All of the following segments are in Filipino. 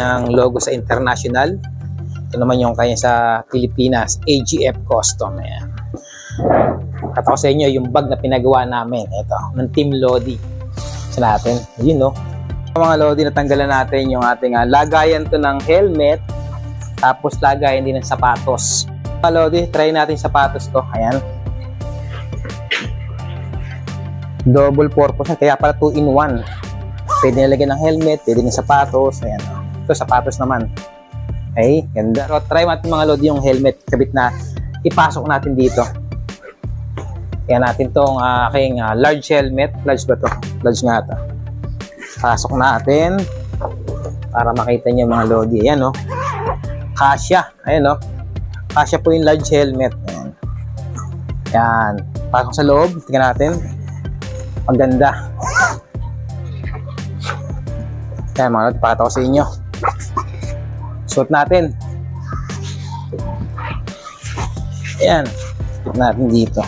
kanyang logo sa international. Ito naman yung kanya sa Pilipinas, AGF Custom. Ayan. Kata ko sa inyo, yung bag na pinagawa namin, ito, ng Team Lodi. Sa natin, yun no. Mga Lodi, natanggalan natin yung ating ah, lagayan to ng helmet, tapos lagayan din ng sapatos. Mga Lodi, try natin sapatos ko. Ayan. Double purpose, kaya pala 2 in 1. Pwede nilagyan ng helmet, pwede ng sapatos. Ayan. oh. Ito, sapatos naman. Okay, ganda. So, try natin mga Lodi yung helmet kabit na ipasok natin dito. Kaya natin tong ah, aking ah, large helmet. Large ba to? Large nga to. Pasok natin para makita niyo mga Lodi. Ayan, no? Kasya. Ayan, no? Kasya po yung large helmet. Ayan. Ayan. Pasok sa loob. Tingnan natin. Ang ganda. Ayan, mga Lodi. Pakita ko sa inyo. Suot natin. Ayan. Suot natin dito.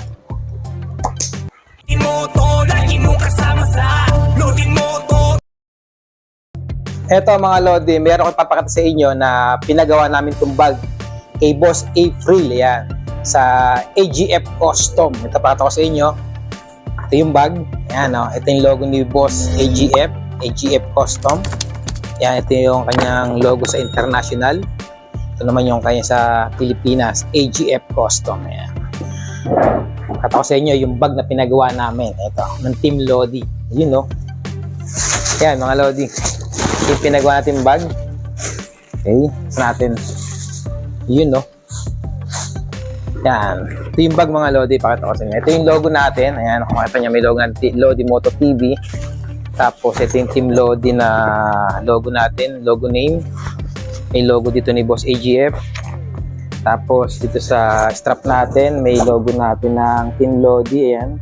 Eto mga Lodi, meron ko papakita sa inyo na pinagawa namin itong bag kay Boss April, yan, sa AGF Custom. Ito pakita ko sa inyo. Ito yung bag. Yan, oh. ito yung logo ni Boss AGF, AGF Custom. Yan, ito yung kanyang logo sa international. Ito naman yung kanya sa Pilipinas, AGF Custom. Yan. Pakita ko sa inyo yung bag na pinagawa namin. Ito, ng Team Lodi. Yun, no? Yan, mga Lodi yung pinagawa natin bag. Okay, sa natin. Yun, no? Yan. Ito yung bag mga Lodi. Pakita ko sa inyo. Ito yung logo natin. Ayan, kung makita nyo, may logo ng Lodi Moto TV. Tapos, ito yung Team Lodi na logo natin. Logo name. May logo dito ni Boss AGF. Tapos, dito sa strap natin, may logo natin ng Team Lodi. Ayan.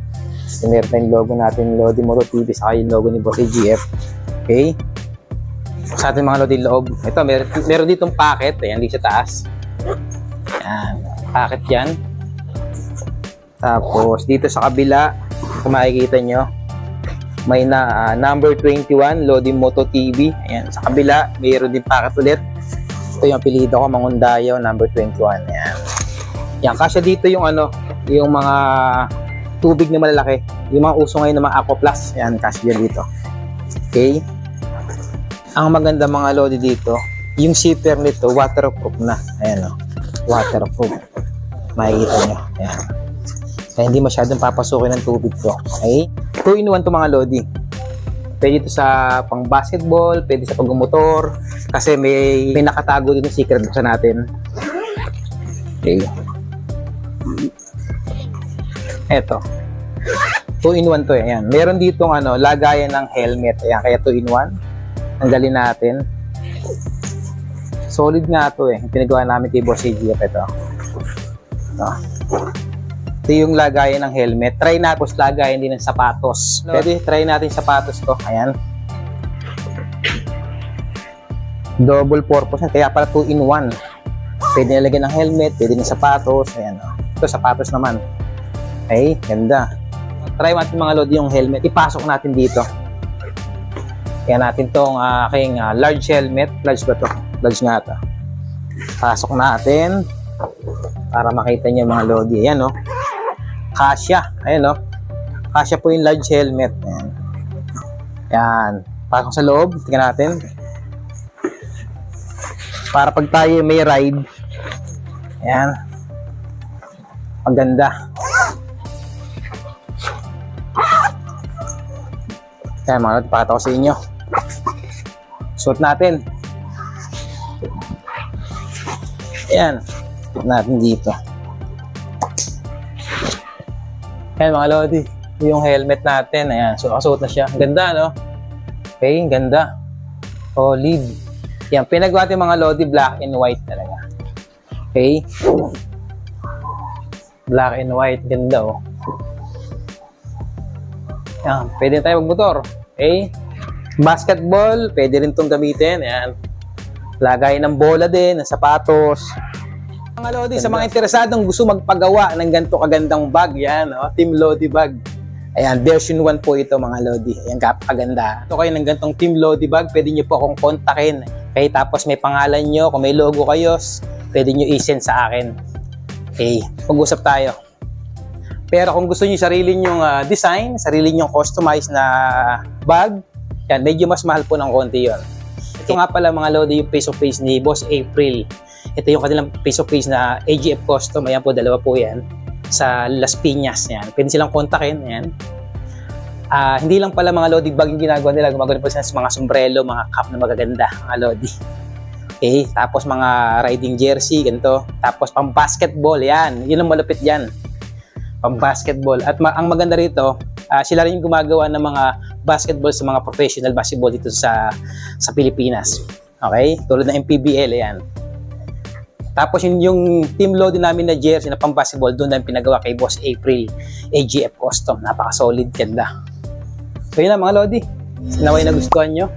Meron tayong logo natin, Lodi Moto TV, saka yung logo ni Boss AGF. Okay? sa ating mga lodi loob. Ito, meron, meron ditong packet. Ayan, dito sa taas. Ayan, packet yan. Tapos, dito sa kabila, kung makikita nyo, may na ah, number 21, Lodi Moto TV. Ayan, sa kabila, mayroon din packet ulit. Ito yung apelido ko, Mangundayo, number 21. Ayan. Yan, kasya dito yung ano, yung mga tubig na malalaki. Yung mga uso ngayon ng mga Aqua Plus. Ayan, kasya dito. Okay? ang maganda mga lodi dito, yung zipper nito, waterproof na. Ayan o. Waterproof. Makikita nyo. Ayan. Kaya hindi masyadong papasukin ng tubig to. Okay? 2 in 1 to mga lodi. Pwede ito sa pang basketball, pwede sa pagmumotor, kasi may, may nakatago din yung secret sa natin. Okay. Eto. 2 in 1 to eh. Ayan. Meron ditong ano, lagayan ng helmet. Ayan, kaya 2 in 1 tanggalin natin. Solid nga to eh. Pinagawa namin kay Boss AGF ito. Ito. Ito yung lagayan ng helmet. Try natin tapos lagayan din ng sapatos. Pwede try natin sapatos ko. Ayan. Double purpose. yan. Kaya pala 2 in 1. Pwede nilagyan ng helmet, pwede ng sapatos. Ayan. Oh. Ito sapatos naman. Okay, ganda. Try natin mga lodi yung helmet. Ipasok natin dito. Kaya natin tong ah, aking ah, large helmet. Large ba to? Large nga to. Pasok natin. Para makita niyo mga lodi. Ayan, no? Kasya. Ayan, no? Kasya po yung large helmet. Ayan. Ayan. Pasok sa loob. Tingnan natin. Para pag tayo may ride. Ayan. Ang ganda. Kaya mga lodi, pakita ko sa inyo. Suot natin. Ayan. Suot natin dito. Ayan mga lodi. Yung helmet natin. Ayan. So, nakasuot na siya. Ang Ganda, no? Okay, ganda. Solid. Yan. Pinagawa natin mga lodi black and white talaga. Okay. Black and white. Ganda, oh. Yan. Pwede tayo magmotor. Okay. Basketball, pwede rin itong gamitin. Ayan. Lagay ng bola din, ng sapatos. Mga Lodi, sa mga interesadong gusto magpagawa ng ganito kagandang bag, yan, oh, Team Lodi bag. Ayan, version 1 po ito mga Lodi. Ayan, kapakaganda. Ito kayo ng gantong Team Lodi bag, pwede nyo po akong kontakin Okay, tapos may pangalan nyo, kung may logo kayo, pwede nyo i-send sa akin. Okay, pag-usap tayo. Pero kung gusto niyo sarili nyong ah, design, sarili nyong customize na bag, yan, medyo mas mahal po ng konti yon. Ito nga pala mga lodi yung face of face ni Boss April. Ito yung kanilang face of face na AGF Custom. Ayan po, dalawa po yan. Sa Las Piñas. Yan. Pwede silang kontakin. Yan. Ah, hindi lang pala mga lodi bag yung ginagawa nila. Gumagawa po sila sa mga sombrero, mga cap na magaganda. Mga lodi. Okay, tapos mga riding jersey, ganito. Tapos pang basketball, yan. Yun ang malupit yan pang basketball. At ma- ang maganda rito, ah, sila rin yung gumagawa ng mga basketball sa mga professional basketball dito sa sa Pilipinas. Okay? Tulad ng MPBL, yan. Tapos yung, yung team load din namin na jersey na pang basketball, doon na yung pinagawa kay Boss April AGF Custom. Napaka-solid, ganda. So yun lang mga Lodi. Sinaway na gustuhan nyo.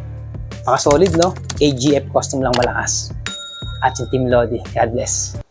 Napaka-solid, no? AGF Custom lang malakas. At yung team Lodi. God bless.